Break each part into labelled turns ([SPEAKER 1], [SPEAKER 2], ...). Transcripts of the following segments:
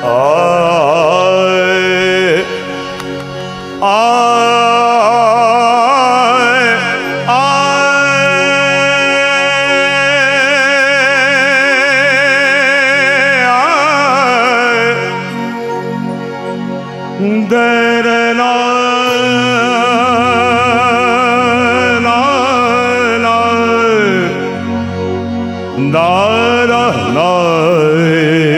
[SPEAKER 1] લાગો મેં લડી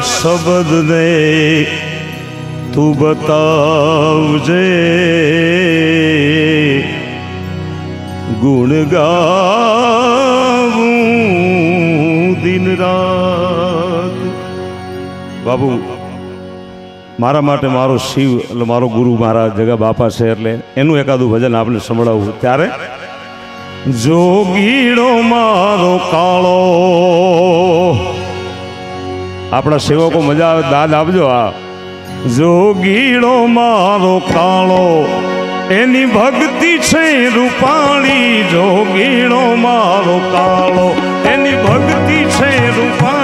[SPEAKER 1] શબ્દને તું બતાવજે ગુણ દિન રાત. બાબુ, મારા માટે મારો શિવ, એટલે મારો ગુરુ મારા જગા બાપા છે, એટલે એનું એકાદું ભજન આપણે સંભળાવવું ત્યારે જોગીડો મારો કાળો આપણા સેવકો મજા આવે, દાદ આપજો આ. જોગીડો મારો કાળો, એની ભક્તિ છે રૂપાળી. જોગીડો મારો કાળો, એની ભક્તિ છે રૂપાળી.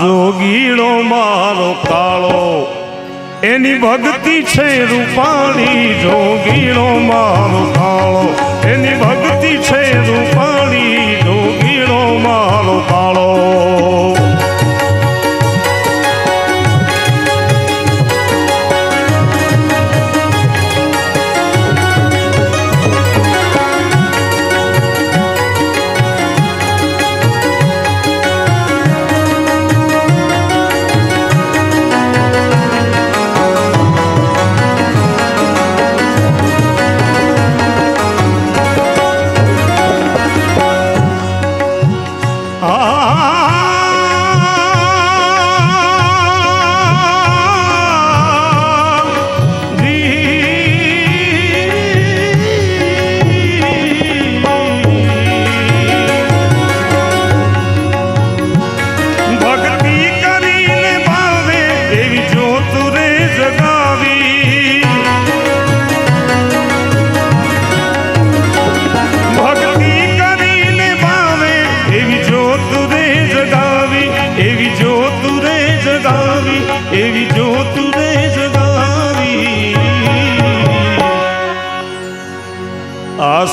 [SPEAKER 1] જોગીડો મારો કાળો એની ભક્તિ છે રૂપાણી. જોગીડો મારો કાળો એની ભક્તિ છે રૂપાણી.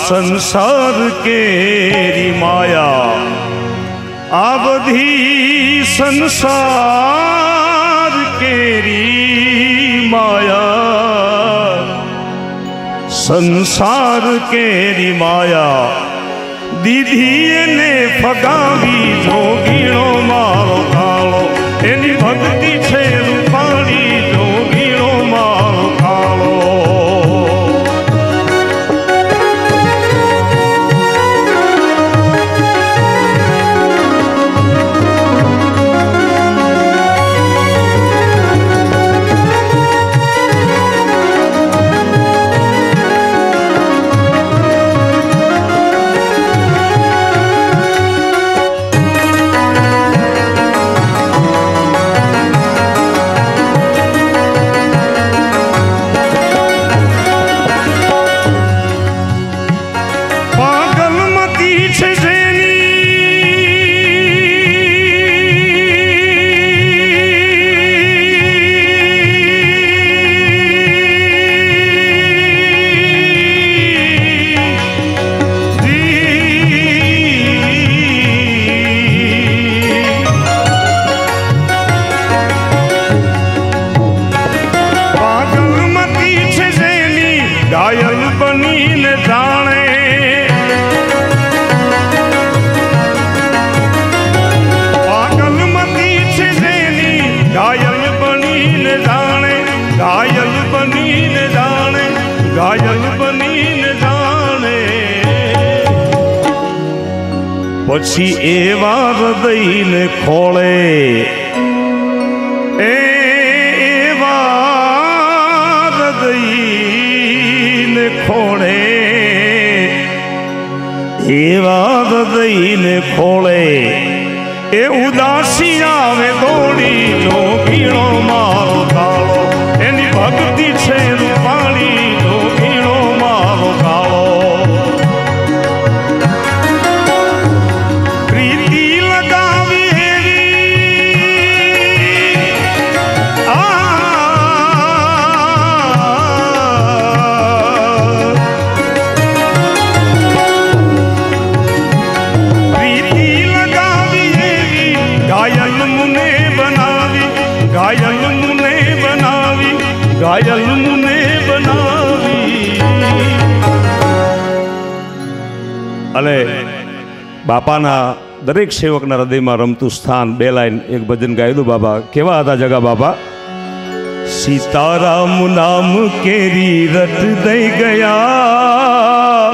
[SPEAKER 1] સંસાર કેરી માયા. આ બધી સંસાર કેરી માયા. સંસાર કેરી માયા. દીધી એને ફગાવી જોગીણો મારો કાળો. એની ભક્તિ છે પછી એવા હૃદયને ખોળે. એવા હૃદયને ખોળે. એવા હૃદયને ખોળે. એ ઉદાસી આવે દોડી જો ભીણો ઘાયલ મુને બનાવી ઘાયલ મુને બનાવી. અને બાપાના દરેક સેવકના હૃદયમાં રમતું સ્થાન, બે લાઈન એક ભજન ગાયેલું બાબા કેવા હતા જગા બાબા સીતારામ નામ કેરી રટ દઈ ગયા.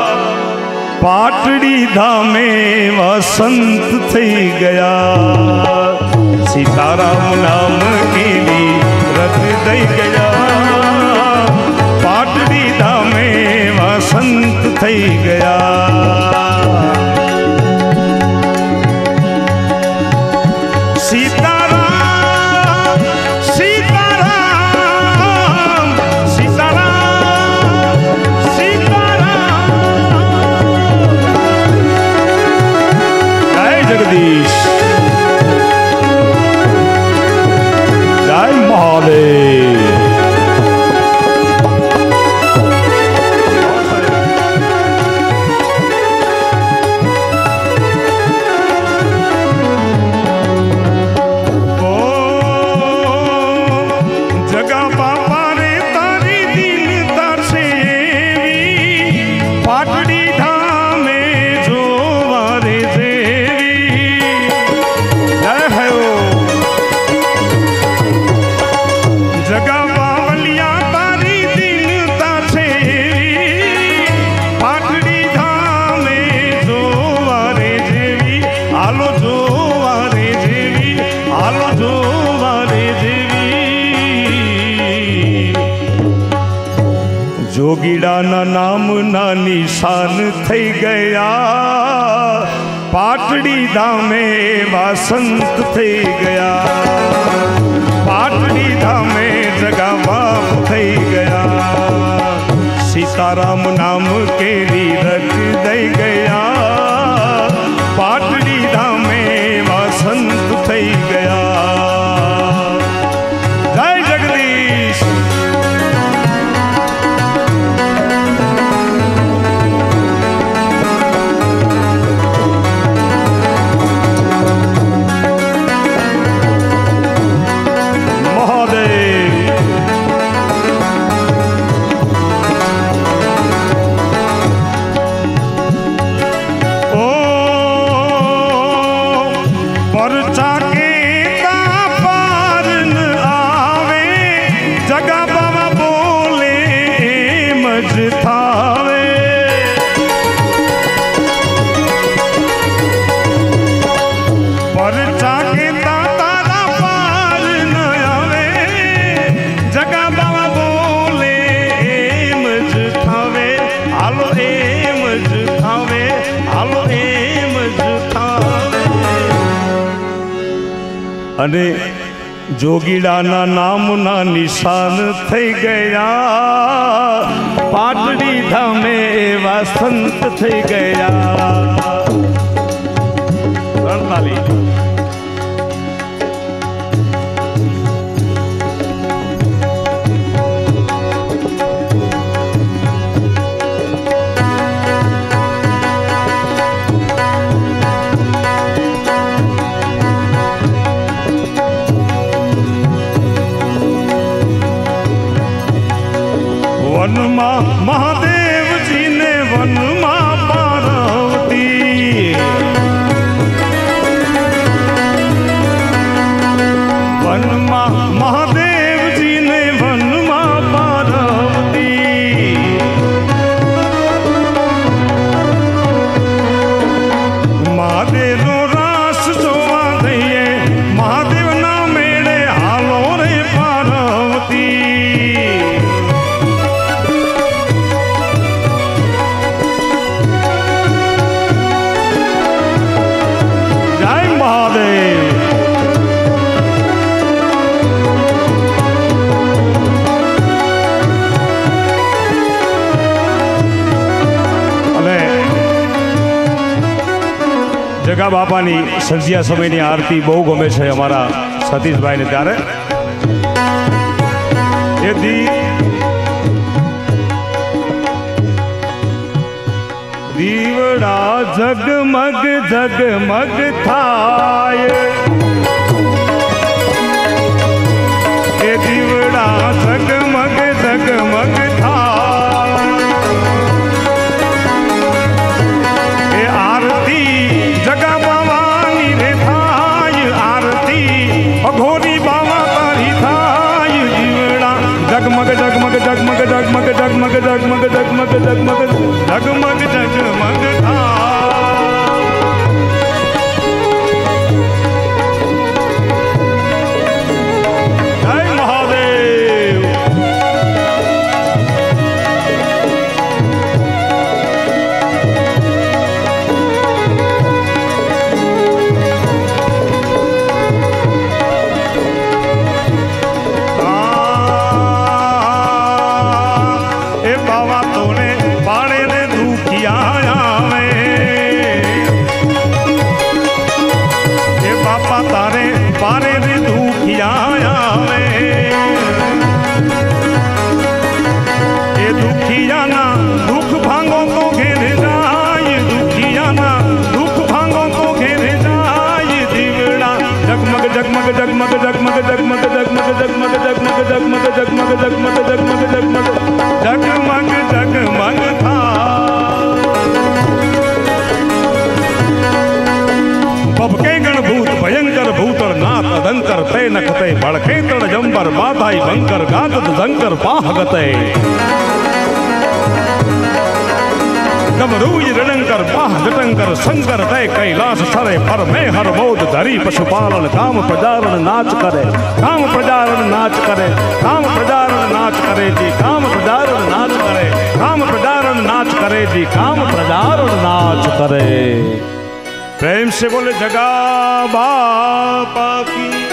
[SPEAKER 1] પાટડી ધામે વસંત થઈ ગયા. સીતારામ નામ કેરી રટ દઈ ગયા. પાટડી ધામે વસંત થઈ ગયા. હાલો જોવા રે જેવી હાલો જોવા રે જેવી જોગીડાના નામના નિશાન થઈ ગયા પાટડી ધામે વાસંત થઈ ગયા પાટડી ધામે જગા બાપ થઈ ગયા સીતારામ નામ કેરી રચ દઈ ગયા પાટડી પરચા કે તા તારા પાર ન આવે. જગા બાબા બોલે, એમ જ થાવે. હાલો, એમ જ થાવે. હાલો, એમ જ થાવે. અને જોગીડાના નામના નિશાન થઈ ગયા. પાટડી ધામે વાસંત થઈ ગયા. રણતાલી વનમાં મહાદેવજીને જગા બાપાની સંધ્યા સમયની આરતી બહુ ગમે છે અમારા સતીશભાઈને ત્યારે. દી દીવડા જગમગ જગમગ થાય. डगमग डगमग डगमग ભગતે ગમરૂજ રણંકર માહ જટંકર શંકર તે કૈલાસ સરે પરમે હર મોદ ધરી પશુપાલન કામ પ્રજારણ નાચ કરે કામ પ્રજારણ નાચ કરે કામ પ્રજારણ નાચ કરે જે કામ પ્રજારણ નાચ કરે કામ પ્રજારણ નાચ કરે જે કામ પ્રજારણ નાચ કરે પ્રેમ સે બોલે જગા બાપા કી